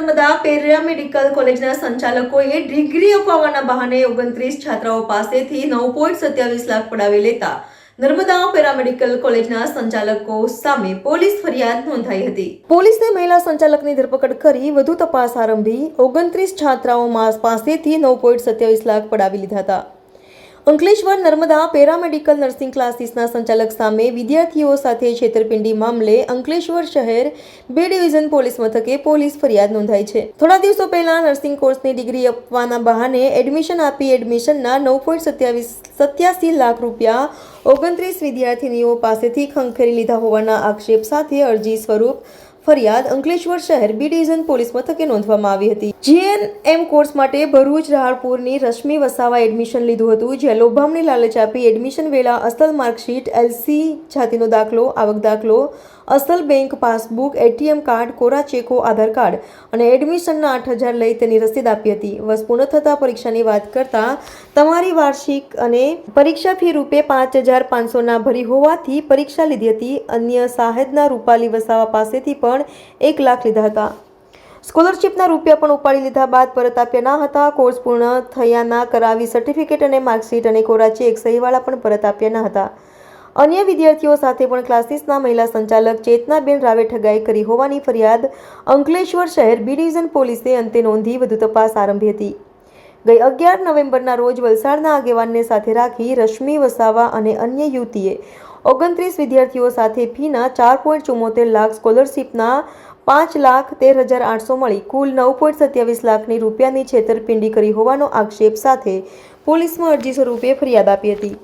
Narmada paramedical કોલેજના સંચાલકોએ degree અપાવવાના બહાને ઓગણત્રીસ છાત્રાઓ પાસેથી નવ પોઈન્ટ સત્યાવીસ લાખ પડાવી લેતા નર્મદા પેરામેડિકલ કોલેજના સંચાલકો સામે પોલીસ ફરિયાદ નોંધાઈ હતી. પોલીસને મહિલા સંચાલકની ધરપકડ કરી વધુ તપાસ આરંભી ઓગણત્રીસ છાત્રાઓ માસ પાસેથી નવ પોઈન્ટ સત્યાવીસ લાખ પડાવી લીધા હતા. અંકલેશ્વર નર્મદા પેરામેડિકલ નર્સિંગ ક્લાસીસના સંચાલક સામે વિદ્યાર્થીઓ સાથે છેતરપિંડી મામલે અંકલેશ્વર શહેર બે ડિવિઝન પોલીસ મથકે પોલીસ ફરિયાદ નોંધાઈ છે. થોડા દિવસો પહેલા નર્સિંગ કોર્સની ડિગ્રી આપવાના બહાને એડમિશન આપી એડમિશનના નવ પોઈન્ટ સત્યાવીસ સત્યાસી લાખ રૂપિયા ઓગણત્રીસ વિદ્યાર્થીનીઓ પાસેથી ખંખેરી લીધા હોવાના આક્ષેપ સાથે અરજી સ્વરૂપ ફરિયાદ અંકલેશ્વર શહેર બી ડિવિઝન પોલીસ મથકે નોંધવામાં આવી હતી. જીએનએમ કોર્સ માટે ભરૂચ રાહળપુરની રશ્મિ વસાવા એડમિશન લીધું હતું, જ્યાં લોભામણી લાલચ આપી એડમિશન વેળા અસલ માર્કશીટ એલસી જાતિનો દાખલો, આવક દાખલો, અસલ બેંક પાસબુક એટીએમ કાર્ડ કોરા ચેકો, આધાર કાર્ડ અને એડમિશનના આઠ હજાર લઈ તેની રસીદ આપી હતી. વર્ષ પૂર્ણ થતાં પરીક્ષાની વાત કરતા તમારી વાર્ષિક અને પરીક્ષા ફી રૂપે પાંચ હજાર પાંચસોના ભરી હોવાથી પરીક્ષા લીધી હતી. અન્ય સાહેદના રૂપાલી વસાવા પાસેથી પણ એક લાખ લીધા હતા. સ્કોલરશિપના રૂપિયા પણ ઉપાડી લીધા બાદ પરત આપ્યા ન હતા. કોર્સ પૂર્ણ થયાના કરાવી સર્ટિફિકેટ અને માર્કશીટ અને કોરાચી એક સહીવાળા પણ પરત આપ્યા ન હતા. અન્ય વિદ્યાર્થીઓ સાથે પણ ક્લાસીસના મહિલા સંચાલક ચેતનાબેન રાવે ઠગાઈ કરી હોવાની ફરિયાદ અંકલેશ્વર શહેર બી ડિવિઝન પોલીસે અંતે નોંધી વધુ તપાસ આરંભી હતી. ગઈ અગિયાર નવેમ્બરના રોજ વલસાડના આગેવાનને સાથે રાખી રશ્મિ વસાવા અને અન્ય યુવતીએ ઓગણત્રીસ વિદ્યાર્થીઓ સાથે ફીના ચાર પોઈન્ટ ચુમ્મોતેર લાખ સ્કોલરશિપના પાંચ લાખ તેર હજાર આઠસો મળી. કુલ નવ પોઈન્ટ સત્યાવીસ લાખની રૂપિયાની છેતરપિંડી કરી હોવાનો આક્ષેપ સાથે પોલીસમાં અરજી સ્વરૂપે ફરિયાદ આપી હતી.